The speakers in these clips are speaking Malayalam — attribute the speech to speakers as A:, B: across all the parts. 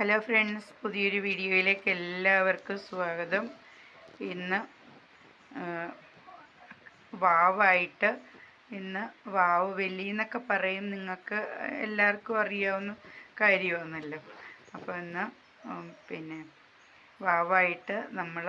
A: ഹലോ ഫ്രണ്ട്സ് പുതിയൊരു വീഡിയോയിലേക്ക് എല്ലാവർക്കും സ്വാഗതം ഇന്ന് വാവായിട്ട് ഇന്ന് വാവ് വെല്ലി എന്നൊക്കെ പറയും നിങ്ങൾക്ക് എല്ലാവർക്കും അറിയാവുന്ന കാര്യമാണല്ലോ അപ്പോൾ ഇന്ന് പിന്നെ വാവായിട്ട് നമ്മൾ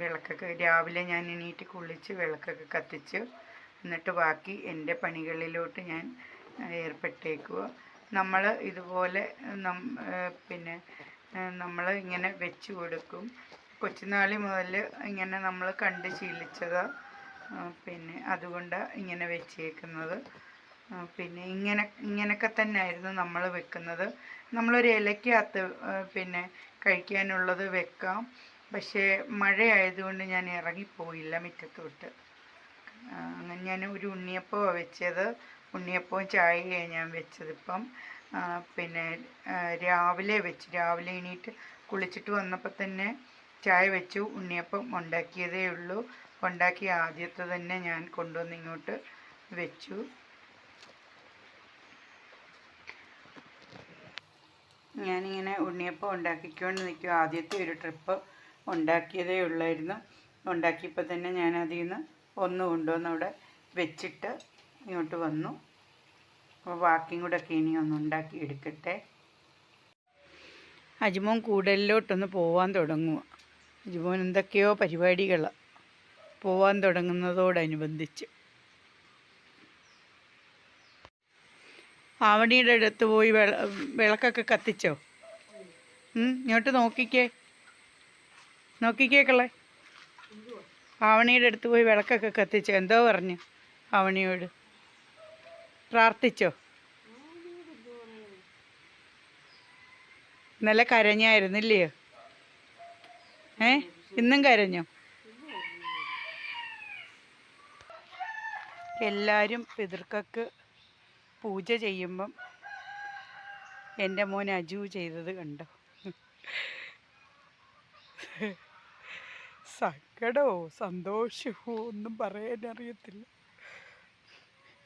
A: വിളക്കൊക്കെ രാവിലെ ഞാൻ എണീറ്റ് കുളിച്ച് വിളക്കൊക്കെ കത്തിച്ച് എന്നിട്ട് ബാക്കി എൻ്റെ പണികളിലോട്ട് ഞാൻ ഏർപ്പെട്ടേക്കുക നമ്മൾ ഇതുപോലെ പിന്നെ നമ്മൾ ഇങ്ങനെ വെച്ച് കൊടുക്കും കൊച്ചുനാളി മുതൽ ഇങ്ങനെ നമ്മൾ കണ്ട് ശീലിച്ചതാ പിന്നെ അതുകൊണ്ട് ഇങ്ങനെ വെച്ചേക്കുന്നത് പിന്നെ ഇങ്ങനെ ഇങ്ങനെയൊക്കെ തന്നെയായിരുന്നു നമ്മൾ വെക്കുന്നത് നമ്മളൊരു ഇലയ്ക്കകത്ത് പിന്നെ കഴിക്കാനുള്ളത് വെക്കാം പക്ഷേ മഴയായതുകൊണ്ട് ഞാൻ ഇറങ്ങിപ്പോയില്ല മുറ്റത്തോട്ട് അങ്ങനെ ഞാൻ ഒരു ഉണ്ണിയപ്പം വെച്ചത് ഉണ്ണിയപ്പവും ചായയാണ് ഞാൻ ഇപ്പം പിന്നെ രാവിലെ വെച്ച് രാവിലെ എണീറ്റ് കുളിച്ചിട്ട് വന്നപ്പോൾ തന്നെ ചായ വെച്ചു ഉണ്ണിയപ്പം ഉണ്ടാക്കിയതേ ഉള്ളൂ ഉണ്ടാക്കി ആദ്യത്തെ തന്നെ ഞാൻ കൊണ്ടുവന്ന് ഇങ്ങോട്ട് വെച്ചു ഞാനിങ്ങനെ ഉണ്ണിയപ്പം ഉണ്ടാക്കിക്കൊണ്ട് നിൽക്കും ആദ്യത്തെ ഒരു ട്രിപ്പ് ഉണ്ടാക്കിയതേ ഉള്ളായിരുന്നു ഉണ്ടാക്കിയപ്പോൾ തന്നെ ഞാൻ അതിൽ നിന്ന് ഒന്ന് കൊണ്ടുവന്ന് അവിടെ വെച്ചിട്ട് ഇങ്ങോട്ട് വന്നു അപ്പോൾ ബാക്കിയും കൂടെ ഒക്കെ ഇനി ഒന്ന് ഉണ്ടാക്കി എടുക്കട്ടെ അജിമോൻ കൂടലിലോട്ടൊന്ന് പോവാൻ തുടങ്ങുക അജിമോൻ എന്തൊക്കെയോ പരിപാടികൾ പോവാൻ തുടങ്ങുന്നതോടനുബന്ധിച്ച് ആവണിയുടെ അടുത്ത് പോയി വിളക്കൊക്കെ കത്തിച്ചോ ഇങ്ങോട്ട് നോക്കിക്കേ നോക്കിക്കേക്കളെ ആവണിയുടെ അടുത്ത് പോയി വിളക്കൊക്കെ കത്തിച്ചോ എന്തോ പറഞ്ഞു ആവണിയോട് പ്രാർത്ഥിച്ചോ നല്ല കരഞ്ഞായിരുന്നില്ലയോ ഏ ഇന്നും കരഞ്ഞു എല്ലാവരും പിതൃക്കക്ക് പൂജ ചെയ്യുമ്പം എൻ്റെ മോൻ അജു ചെയ്തത് കണ്ടോ സങ്കടമോ സന്തോഷമോ ഒന്നും പറയാനറിയത്തില്ല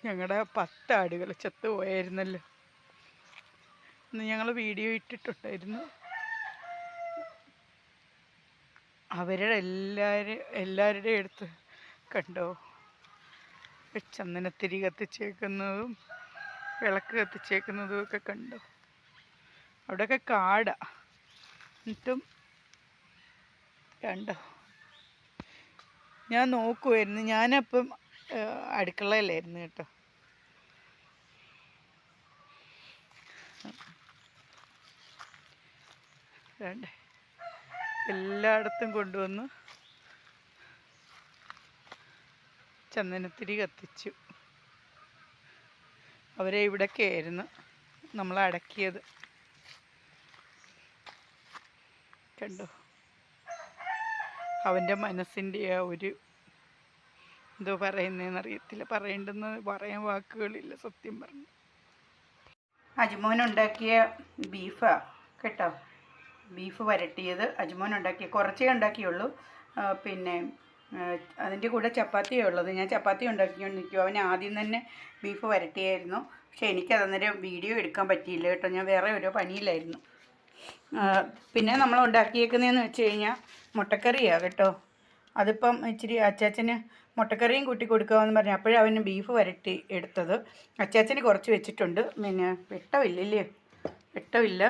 A: ഞങ്ങളുടെ പത്ത് ആടുകൾ ചത്തുപോയായിരുന്നല്ലോ ഇന്ന് ഞങ്ങൾ വീഡിയോ ഇട്ടിട്ടുണ്ടായിരുന്നു അവരുടെ എല്ലാവരും എല്ലാവരുടെ അടുത്ത് കണ്ടോ ചന്ദനത്തിരി കത്തിച്ചേക്കുന്നതും വിളക്ക് കത്തിച്ചേക്കുന്നതും ഒക്കെ കണ്ടോ അവിടെയൊക്കെ കാടാ എന്നിട്ടും കണ്ടോ ഞാൻ നോക്കുമായിരുന്നു ഞാനപ്പം അടുക്കളയിലായിരുന്നു കേട്ടോ വേണ്ടേ എല്ലായിടത്തും കൊണ്ടുവന്ന് ചന്ദനത്തിരി കത്തിച്ചു അവരെ ഇവിടൊക്കെയായിരുന്നു നമ്മൾ അടക്കിയത് കണ്ടോ അവൻ്റെ മനസ്സിൻ്റെ ആ ഒരു എന്തോ പറയുന്നതെന്ന് അറിയത്തില്ല പറയേണ്ടെന്ന് പറയാൻ വാക്കുകളില്ല സത്യം പറഞ്ഞു അജ്മോൻ ഉണ്ടാക്കിയ ബീഫാ കേട്ടോ ബീഫ് വരട്ടിയത് അജ്മോൻ ഉണ്ടാക്കി കുറച്ചേ ഉണ്ടാക്കിയുള്ളൂ പിന്നെ അതിൻ്റെ കൂടെ ചപ്പാത്തിയേ ഉള്ളത് ഞാൻ ചപ്പാത്തി ഉണ്ടാക്കിക്കൊണ്ട് നിൽക്കും അവൻ ആദ്യം തന്നെ ബീഫ് വരട്ടിയായിരുന്നു പക്ഷേ എനിക്കതന്നേരം വീഡിയോ എടുക്കാൻ പറ്റിയില്ല കേട്ടോ ഞാൻ വേറെ ഒരു പണിയിലായിരുന്നു പിന്നെ നമ്മൾ ഉണ്ടാക്കിയേക്കുന്നതെന്ന് വെച്ച് കഴിഞ്ഞാൽ മുട്ടക്കറിയാണ് കേട്ടോ അതിപ്പം ഇച്ചിരി അച്ചാച്ചന് മുട്ടക്കറിയും കൂട്ടി കൊടുക്കാമെന്ന് പറഞ്ഞു അപ്പോഴേ അവന് ബീഫ് വരട്ടി എടുത്തത് അച്ചാച്ചന് കുറച്ച് വെച്ചിട്ടുണ്ട് പിന്നെ വെട്ടമില്ലല്ലേ വെട്ടമില്ല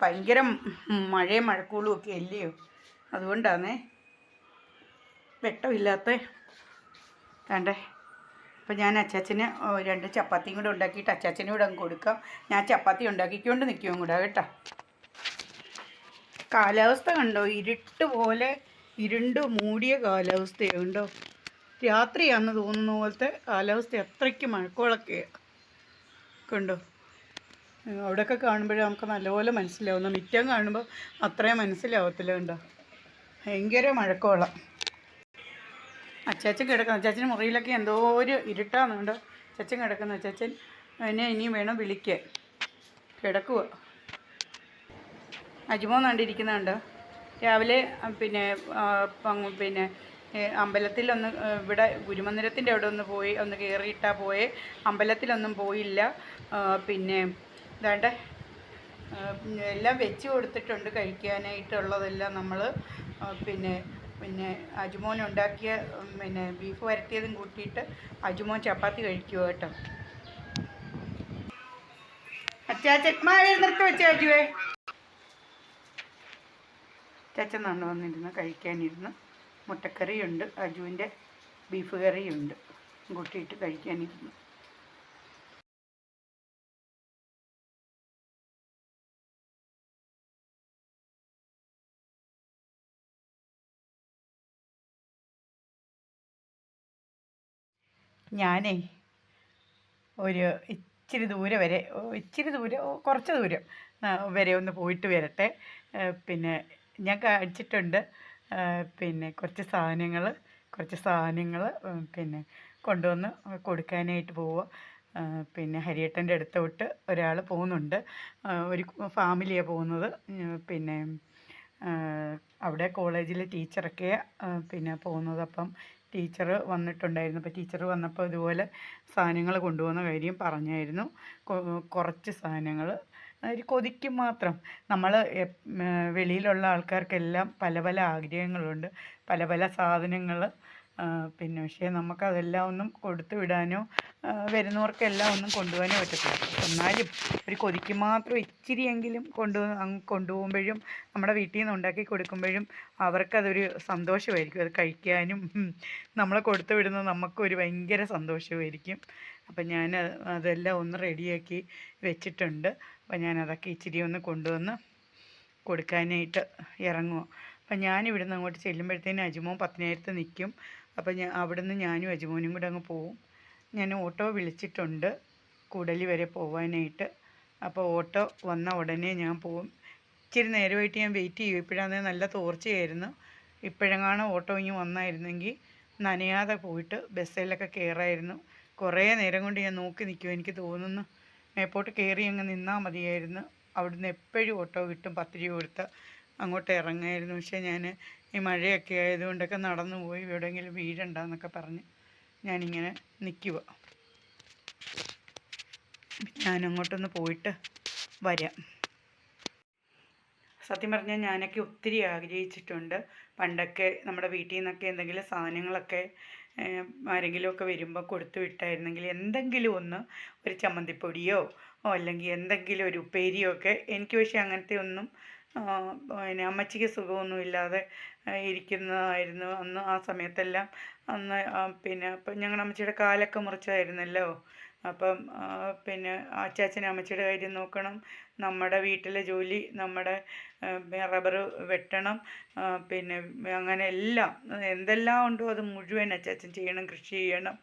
A: ഭയങ്കര മഴയും മഴക്കൂളും ഒക്കെ അല്ലയോ അതുകൊണ്ടാണേ വെട്ടമില്ലാത്ത വേണ്ടേ അപ്പം ഞാൻ അച്ചാച്ചന് രണ്ട് ചപ്പാത്തിയും കൂടെ ഉണ്ടാക്കിയിട്ട് അച്ചാച്ചനും കൂടെ അങ്ങ് കൊടുക്കാം ഞാൻ ചപ്പാത്തി ഉണ്ടാക്കിക്കൊണ്ട് നിൽക്കുകയും കൂടെ കേട്ടോ കാലാവസ്ഥ കണ്ടോ ഇരുട്ട് പോലെ ഇരുണ്ട് മൂടിയ കാലാവസ്ഥയുണ്ടോ രാത്രിയാണെന്ന് തോന്നുന്ന പോലത്തെ കാലാവസ്ഥ അത്രയ്ക്ക് മഴക്കോളൊക്കെ കണ്ടോ അവിടെയൊക്കെ കാണുമ്പോഴേ നമുക്ക് നല്ലപോലെ മനസ്സിലാവും മിറ്റം കാണുമ്പോൾ അത്രയും മനസ്സിലാവത്തില്ല കണ്ടോ ഭയങ്കര മഴക്കോളം അച്ചാച്ചൻ കിടക്കുന്നു അച്ചാച്ചൻ മുറിയിലൊക്കെ എന്തോ ഒരു ഇരുട്ടാന്ന് കണ്ടോ അച്ചാച്ചൻ കിടക്കുന്നു അച്ചാച്ചൻ എന്നെ ഇനിയും വേണം വിളിക്കാൻ കിടക്കുക അജുമോൻ കണ്ടോ രാവിലെ പിന്നെ പിന്നെ അമ്പലത്തിലൊന്ന് ഇവിടെ ഗുരുമന്ദിരത്തിൻ്റെ അവിടെ ഒന്ന് പോയി ഒന്ന് കയറിയിട്ടാൽ പോയി അമ്പലത്തിലൊന്നും പോയില്ല പിന്നെ ഇതാണ്ട് എല്ലാം വെച്ച് കൊടുത്തിട്ടുണ്ട് കഴിക്കാനായിട്ടുള്ളതെല്ലാം നമ്മൾ പിന്നെ പിന്നെ അജുമോൻ ഉണ്ടാക്കിയ പിന്നെ ബീഫ് വരട്ടിയതും കൂട്ടിയിട്ട് അജുമോൻ ചപ്പാത്തി കഴിക്കുക കേട്ടോ അച്ഛാ ചെക്മാരെ നിർത്തി വെച്ച അജുവേ ചച്ചൻ നന്ന് വന്നിരുന്ന് കഴിക്കാനിരുന്ന് മുട്ടക്കറിയുണ്ട് അജുവിൻ്റെ ബീഫ് കറിയുണ്ട് കൂട്ടിയിട്ട് കഴിക്കാനിരുന്നു ഞാനേ ഒരു ഇച്ചിരി ദൂരെ വരെ ഇച്ചിരി ദൂരെ കുറച്ച് ദൂരം വരെ ഒന്ന് പോയിട്ട് വരട്ടെ പിന്നെ ഞാൻ കഴിച്ചിട്ടുണ്ട് പിന്നെ കുറച്ച് സാധനങ്ങൾ കുറച്ച് സാധനങ്ങൾ പിന്നെ കൊണ്ടുവന്ന് കൊടുക്കാനായിട്ട് പോവുക പിന്നെ ഹരിയേട്ടൻ്റെ അടുത്തോട്ട് ഒരാൾ പോകുന്നുണ്ട് ഒരു ഫാമിലിയാണ് പോകുന്നത് പിന്നെ അവിടെ കോളേജിലെ ടീച്ചറൊക്കെ പിന്നെ പോകുന്നത് അപ്പം ടീച്ചർ വന്നിട്ടുണ്ടായിരുന്നു അപ്പോൾ ടീച്ചർ വന്നപ്പോൾ ഇതുപോലെ സാധനങ്ങൾ കൊണ്ടുപോകുന്ന കാര്യം പറഞ്ഞായിരുന്നു കുറച്ച് സാധനങ്ങൾ ഒരു കൊതിക്ക് മാത്രം നമ്മൾ വെളിയിലുള്ള ആൾക്കാർക്കെല്ലാം പല പല ആഗ്രഹങ്ങളുണ്ട് പല പല സാധനങ്ങൾ പിന്നെ പക്ഷേ നമുക്ക് അതെല്ലാം ഒന്നും കൊടുത്തു വിടാനോ എല്ലാം ഒന്നും കൊണ്ടുപോകാനോ പറ്റത്തില്ല എന്നാലും ഒരു കൊതിക്ക് മാത്രം ഇച്ചിരിയെങ്കിലും കൊണ്ടു കൊണ്ടുപോകുമ്പോഴും നമ്മുടെ വീട്ടിൽ നിന്ന് ഉണ്ടാക്കി കൊടുക്കുമ്പോഴും അവർക്കതൊരു സന്തോഷമായിരിക്കും അത് കഴിക്കാനും നമ്മളെ കൊടുത്തു വിടുന്നത് നമുക്കൊരു ഭയങ്കര സന്തോഷമായിരിക്കും അപ്പം ഞാൻ അതെല്ലാം ഒന്ന് റെഡിയാക്കി വെച്ചിട്ടുണ്ട് അപ്പം ഞാൻ അതൊക്കെ ഇച്ചിരി ഒന്ന് കൊണ്ടുവന്ന് കൊടുക്കാനായിട്ട് ഇറങ്ങുക അപ്പം ഞാനിവിടുന്ന് അങ്ങോട്ട് ചെല്ലുമ്പോഴത്തേന് അജുമോൻ പത്തിനായിരത്ത് നിൽക്കും അപ്പോൾ ഞാൻ അവിടെ നിന്ന് ഞാനും അജുമോനും കൂടെ അങ്ങ് പോവും ഞാൻ ഓട്ടോ വിളിച്ചിട്ടുണ്ട് കൂടലി വരെ പോവാനായിട്ട് അപ്പോൾ ഓട്ടോ വന്ന ഉടനെ ഞാൻ പോവും ഇച്ചിരി നേരമായിട്ട് ഞാൻ വെയിറ്റ് ചെയ്യും ഇപ്പോഴാണെങ്കിൽ നല്ല തോർച്ചയായിരുന്നു ഇപ്പോഴങ്ങാണ് ഓട്ടോ ഇനി വന്നായിരുന്നെങ്കിൽ നനയാതെ പോയിട്ട് ബസ്സിലൊക്കെ കയറായിരുന്നു കുറേ നേരം കൊണ്ട് ഞാൻ നോക്കി നിൽക്കും എനിക്ക് തോന്നുന്നു മേപ്പോട്ട് കയറി അങ്ങ് നിന്നാൽ മതിയായിരുന്നു അവിടുന്ന് എപ്പോഴും ഓട്ടോ കിട്ടും പത്ത് രൂപ കൊടുത്ത് അങ്ങോട്ട് ഇറങ്ങായിരുന്നു പക്ഷേ ഞാൻ ഈ മഴയൊക്കെ ആയതുകൊണ്ടൊക്കെ നടന്നു പോയി എവിടെയെങ്കിലും വീഴണ്ട പറഞ്ഞ് ഞാനിങ്ങനെ നിൽക്കുക ഞാനങ്ങോട്ടൊന്ന് പോയിട്ട് വരാം സത്യം പറഞ്ഞാൽ ഞാനൊക്കെ ഒത്തിരി ആഗ്രഹിച്ചിട്ടുണ്ട് പണ്ടൊക്കെ നമ്മുടെ വീട്ടിൽ നിന്നൊക്കെ എന്തെങ്കിലും സാധനങ്ങളൊക്കെ ആരെങ്കിലുമൊക്കെ വരുമ്പോൾ കൊടുത്തു വിട്ടായിരുന്നെങ്കിൽ എന്തെങ്കിലും ഒന്ന് ഒരു ചമ്മന്തിപ്പൊടിയോ അല്ലെങ്കിൽ എന്തെങ്കിലും ഒരു ഉപ്പേരിയോ ഒക്കെ എനിക്ക് പക്ഷേ അങ്ങനത്തെ ഒന്നും പിന്നെ അമ്മച്ചിക്ക് സുഖമൊന്നുമില്ലാതെ ഇരിക്കുന്നതായിരുന്നു അന്ന് ആ സമയത്തെല്ലാം അന്ന് പിന്നെ അപ്പം ഞങ്ങളുടെ അമ്മച്ചിയുടെ കാലൊക്കെ മുറിച്ചായിരുന്നല്ലോ അപ്പം പിന്നെ അച്ചാച്ചൻ അമ്മച്ചിയുടെ കാര്യം നോക്കണം നമ്മുടെ വീട്ടിലെ ജോലി നമ്മുടെ റബ്ബർ വെട്ടണം പിന്നെ അങ്ങനെ എല്ലാം എന്തെല്ലാം ഉണ്ടോ അത് മുഴുവൻ അച്ചാച്ചൻ ചെയ്യണം കൃഷി ചെയ്യണം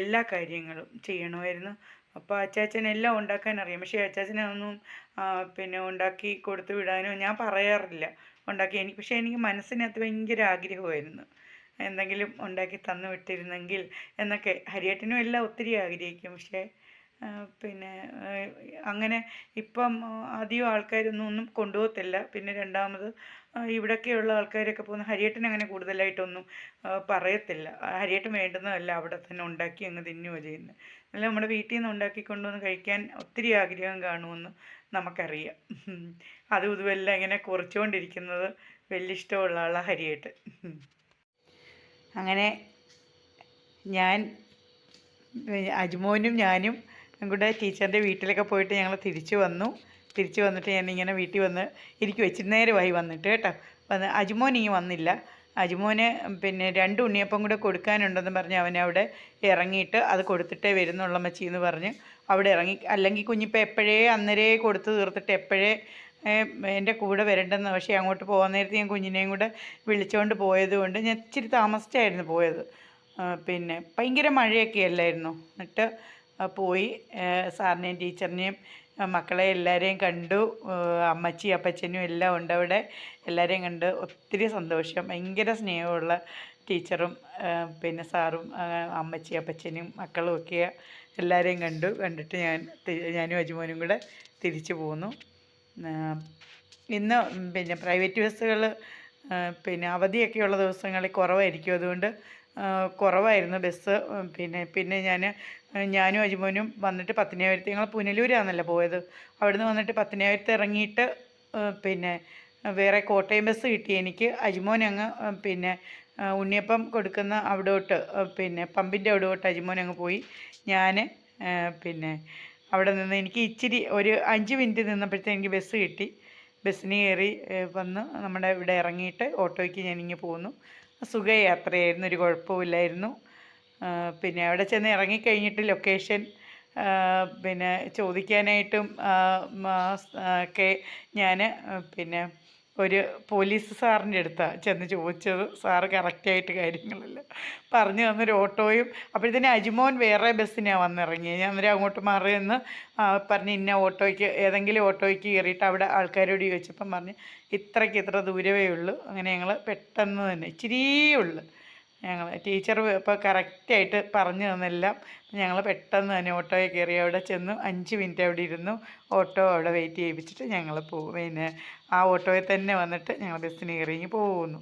A: എല്ലാ കാര്യങ്ങളും ചെയ്യണമായിരുന്നു അപ്പോൾ അച്ചാച്ചനെല്ലാം ഉണ്ടാക്കാൻ അറിയാം പക്ഷേ അച്ചാച്ചനൊന്നും പിന്നെ ഉണ്ടാക്കി കൊടുത്തു വിടാനോ ഞാൻ പറയാറില്ല ഉണ്ടാക്കി എനിക്ക് പക്ഷേ എനിക്ക് മനസ്സിനകത്ത് ഭയങ്കര ആഗ്രഹമായിരുന്നു എന്തെങ്കിലും ഉണ്ടാക്കി തന്നു വിട്ടിരുന്നെങ്കിൽ എന്നൊക്കെ ഹരിയേട്ടനും എല്ലാം ഒത്തിരി ആഗ്രഹിക്കും പക്ഷേ പിന്നെ അങ്ങനെ ഇപ്പം അധികം ആൾക്കാരൊന്നും ഒന്നും കൊണ്ടുപോകത്തില്ല പിന്നെ രണ്ടാമത് ഇവിടെയൊക്കെയുള്ള ആൾക്കാരൊക്കെ പോകുന്ന ഹരിയേട്ടൻ അങ്ങനെ കൂടുതലായിട്ടൊന്നും പറയത്തില്ല ഹരിയേട്ടൻ വേണ്ടുന്നതല്ല അവിടെ തന്നെ ഉണ്ടാക്കി അങ്ങ് തിന്നുകയാണ് ചെയ്യുന്നത് അല്ല നമ്മുടെ വീട്ടിൽ നിന്ന് ഉണ്ടാക്കി കൊണ്ടുവന്ന് കഴിക്കാൻ ഒത്തിരി ആഗ്രഹം കാണുമെന്ന് നമുക്കറിയാം അതും ഇതുമെല്ലാം ഇങ്ങനെ കുറച്ചുകൊണ്ടിരിക്കുന്നത് വലിയ ഇഷ്ടമുള്ള ആളാണ് ഹരിയേട്ടൻ അങ്ങനെ ഞാൻ അജ്മോനും ഞാനും ഞങ്ങളുടെ ടീച്ചറിൻ്റെ വീട്ടിലൊക്കെ പോയിട്ട് ഞങ്ങൾ തിരിച്ചു വന്നു തിരിച്ചു വന്നിട്ട് ഞാൻ ഇങ്ങനെ വീട്ടിൽ വന്ന് ഇരിക്കു വെച്ചിട്ട് നേരമായി വന്നിട്ട് കേട്ടോ വന്ന് അജുമോൻ ഇനി വന്നില്ല അജുമോന് പിന്നെ രണ്ട് ഉണ്ണിയപ്പം കൂടെ കൊടുക്കാനുണ്ടെന്ന് പറഞ്ഞ് അവനെ അവിടെ ഇറങ്ങിയിട്ട് അത് കൊടുത്തിട്ടേ വരുന്നുള്ള മച്ചി എന്ന് പറഞ്ഞ് അവിടെ ഇറങ്ങി അല്ലെങ്കിൽ കുഞ്ഞിപ്പം എപ്പോഴേ അന്നേരേ കൊടുത്ത് തീർത്തിട്ട് എപ്പോഴേ എൻ്റെ കൂടെ വരണ്ടെന്ന് പക്ഷേ അങ്ങോട്ട് പോകാൻ നേരത്ത് ഞാൻ കുഞ്ഞിനെയും കൂടെ വിളിച്ചുകൊണ്ട് പോയതുകൊണ്ട് ഞാൻ ഇച്ചിരി താമസിച്ചായിരുന്നു പോയത് പിന്നെ ഭയങ്കര മഴയൊക്കെ അല്ലായിരുന്നു എന്നിട്ട് പോയി സാറിനെയും ടീച്ചറിനെയും മക്കളെ എല്ലാവരെയും കണ്ടു അമ്മച്ചി അപ്പച്ചനും എല്ലാം ഉണ്ട് അവിടെ എല്ലാവരെയും കണ്ട് ഒത്തിരി സന്തോഷം ഭയങ്കര സ്നേഹമുള്ള ടീച്ചറും പിന്നെ സാറും അമ്മച്ചി അപ്പച്ചനും മക്കളും ഒക്കെ എല്ലാവരെയും കണ്ടു കണ്ടിട്ട് ഞാൻ ഞാനും അജുമോനും കൂടെ തിരിച്ചു പോന്നു ഇന്ന് പിന്നെ പ്രൈവറ്റ് ബസ്സുകൾ പിന്നെ അവധിയൊക്കെയുള്ള ദിവസങ്ങളിൽ കുറവായിരിക്കും അതുകൊണ്ട് കുറവായിരുന്നു ബസ് പിന്നെ പിന്നെ ഞാൻ ഞാനും അജിമോനും വന്നിട്ട് പത്തനാപുരത്ത് ഞങ്ങൾ പുനലൂരാണല്ലോ പോയത് അവിടുന്ന് വന്നിട്ട് പത്തനാപുരത്ത് ഇറങ്ങിയിട്ട് പിന്നെ വേറെ കോട്ടയം ബസ് കിട്ടി എനിക്ക് അജിമോൻ അങ്ങ് പിന്നെ ഉണ്ണിയപ്പം കൊടുക്കുന്ന അവിടോട്ട് പിന്നെ പമ്പിൻ്റെ അവിടോട്ട് അജിമോൻ അങ്ങ് പോയി ഞാൻ പിന്നെ അവിടെ നിന്ന് എനിക്ക് ഇച്ചിരി ഒരു അഞ്ച് മിനിറ്റ് നിന്നപ്പോഴത്തെ എനിക്ക് ബസ് കിട്ടി ബസ്സിന് കയറി വന്ന് നമ്മുടെ ഇവിടെ ഇറങ്ങിയിട്ട് ഓട്ടോയ്ക്ക് ഞാനിങ്ങ് പോന്നു സുഖയാത്രയായിരുന്നു ഒരു കുഴപ്പമില്ലായിരുന്നു പിന്നെ അവിടെ ചെന്ന് ഇറങ്ങിക്കഴിഞ്ഞിട്ട് ലൊക്കേഷൻ പിന്നെ ചോദിക്കാനായിട്ടും ഒക്കെ ഞാൻ പിന്നെ ഒരു പോലീസ് സാറിൻ്റെ അടുത്താണ് ചെന്ന് ചോദിച്ചത് സാറ് കറക്റ്റായിട്ട് കാര്യങ്ങളല്ല പറഞ്ഞു തന്നൊരു ഓട്ടോയും അപ്പോഴത്തേനും അജിമോൻ വേറെ ബസ്സിനാണ് വന്നിറങ്ങിയത് ഞാൻ അന്നേരം അങ്ങോട്ട് മാറി എന്ന് പറഞ്ഞ് ഇന്ന ഓട്ടോയ്ക്ക് ഏതെങ്കിലും ഓട്ടോയ്ക്ക് കയറിയിട്ട് അവിടെ ആൾക്കാരോട് ചോദിച്ചപ്പം പറഞ്ഞ് ഇത്രയ്ക്ക് ഇത്ര ദൂരമേ ഉള്ളൂ അങ്ങനെ ഞങ്ങൾ പെട്ടെന്ന് തന്നെ ഇച്ചിരി ഉള്ളൂ ഞങ്ങൾ ടീച്ചർ ഇപ്പോൾ കറക്റ്റായിട്ട് പറഞ്ഞു തന്നെല്ലാം ഞങ്ങൾ പെട്ടെന്ന് തന്നെ ഓട്ടോയിൽ കയറി അവിടെ ചെന്നു അഞ്ച് മിനിറ്റ് അവിടെ ഇരുന്നു ഓട്ടോ അവിടെ വെയിറ്റ് ചെയ്യിപ്പിച്ചിട്ട് ഞങ്ങൾ പോകും പിന്നെ ആ ഓട്ടോയിൽ തന്നെ വന്നിട്ട് ഞങ്ങൾ ബസ്സിന് കയറിങ്ങി പോകുന്നു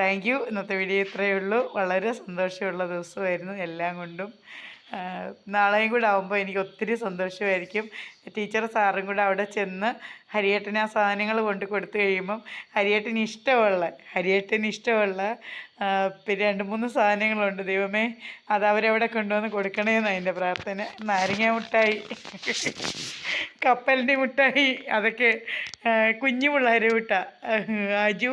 A: താങ്ക് യു ഇന്നത്തെ വീഡിയോ ഇത്രയേ ഉള്ളൂ വളരെ സന്തോഷമുള്ള ദിവസമായിരുന്നു എല്ലാം കൊണ്ടും നാളെയും കൂടെ ആകുമ്പോൾ എനിക്ക് ഒത്തിരി സന്തോഷമായിരിക്കും ടീച്ചർ സാറും കൂടെ അവിടെ ചെന്ന് ഹരിയേട്ടന് ആ സാധനങ്ങൾ കൊണ്ട് കൊടുത്തു കഴിയുമ്പം ഹരിയേട്ടന് ഇഷ്ടമുള്ള ഹരിയേട്ടന് ഇഷ്ടമുള്ള പിന്നെ രണ്ട് മൂന്ന് സാധനങ്ങളുണ്ട് ദൈവമേ അത് അവരവിടെ കൊണ്ടുവന്ന് കൊടുക്കണേന്ന് അതിൻ്റെ പ്രാർത്ഥന നാരങ്ങ മുട്ടായി കപ്പലിൻ്റെ മുട്ടായി അതൊക്കെ കുഞ്ഞു പിള്ളേരെ വിട്ട അജു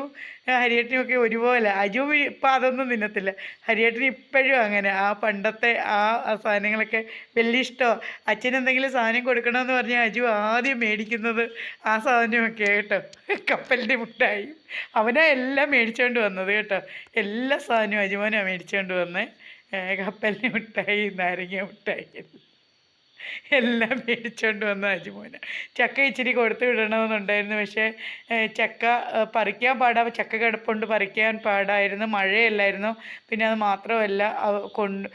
A: ഹരിയേട്ടനും ഒക്കെ ഒരുപോലെ അജു ഇപ്പം അതൊന്നും തിന്നത്തില്ല ഹരിയേട്ടൻ ഇപ്പോഴും അങ്ങനെ ആ പണ്ടത്തെ ആ സാധനങ്ങളൊക്കെ വലിയ ഇഷ്ടമാണ് അച്ഛൻ എന്തെങ്കിലും സാധനം കൊടുക്കണമെന്ന് പറഞ്ഞാൽ അജു ആദ്യം മേടിക്കുന്നത് ആ സാധനമൊക്കെ കേട്ടോ കപ്പലിൻ്റെ മുട്ടായി അവനാ എല്ലാം മേടിച്ചുകൊണ്ട് വന്നത് കേട്ടോ എല്ലാ സാധനവും അജുമോനാണ് മേടിച്ചുകൊണ്ട് വന്നത് കപ്പലിൻ്റെ മുട്ടായി നാരങ്ങ മുട്ടായി എല്ലാം മേടിച്ചുകൊണ്ട് വന്നു അജിമോന് ചക്ക ഇച്ചിരി കൊടുത്ത് വിടണമെന്നുണ്ടായിരുന്നു പക്ഷേ ചക്ക പറിക്കാൻ പാടാ ചക്ക കിടപ്പുണ്ട് പറിക്കാൻ പാടായിരുന്നു മഴയല്ലായിരുന്നു പിന്നെ അത് മാത്രമല്ല കൊണ്ട്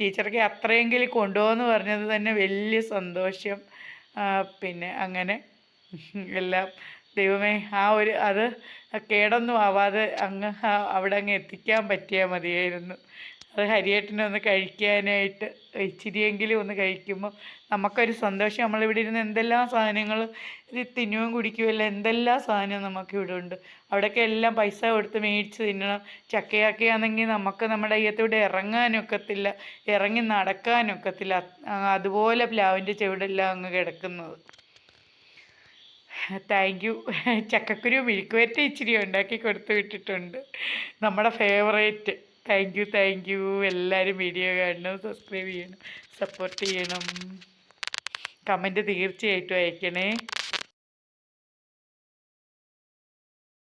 A: ടീച്ചർക്ക് അത്രയെങ്കിലും കൊണ്ടുപോകുമെന്ന് പറഞ്ഞത് തന്നെ വലിയ സന്തോഷം പിന്നെ അങ്ങനെ എല്ലാം ദൈവമേ ആ ഒരു അത് കേടൊന്നും ആവാതെ അങ്ങ് അവിടെ അങ്ങ് എത്തിക്കാൻ പറ്റിയാൽ മതിയായിരുന്നു അത് ഹരിയേട്ടനൊന്ന് കഴിക്കാനായിട്ട് ഇച്ചിരിയെങ്കിലും ഒന്ന് കഴിക്കുമ്പോൾ നമുക്കൊരു സന്തോഷം നമ്മളിവിടെ ഇരുന്ന് എന്തെല്ലാം സാധനങ്ങൾ തിന്നുകയും കുടിക്കുമല്ലോ എന്തെല്ലാം സാധനം ഇവിടെ ഉണ്ട് അവിടെയൊക്കെ എല്ലാം പൈസ കൊടുത്ത് മേടിച്ച് തിന്നണം ചക്കയാക്കിയാണെങ്കിൽ നമുക്ക് നമ്മുടെ അയ്യത്തോടെ ഇറങ്ങാനൊക്കത്തില്ല ഇറങ്ങി നടക്കാനൊക്കത്തില്ല അതുപോലെ പ്ലാവിൻ്റെ ചെവിടെല്ലാം അങ്ങ് കിടക്കുന്നത് താങ്ക് യു ചക്കക്കുരു മിഴുക്കുവേറ്റ ഇച്ചിരി ഉണ്ടാക്കി കൊടുത്തു വിട്ടിട്ടുണ്ട് നമ്മുടെ favourite thank you thank you എല്ലാവരും വീഡിയോ കാണണം സബ്സ്ക്രൈബ് ചെയ്യണം സപ്പോർട്ട് ചെയ്യണം കമൻറ്റ് തീർച്ചയായിട്ടും അയക്കണേ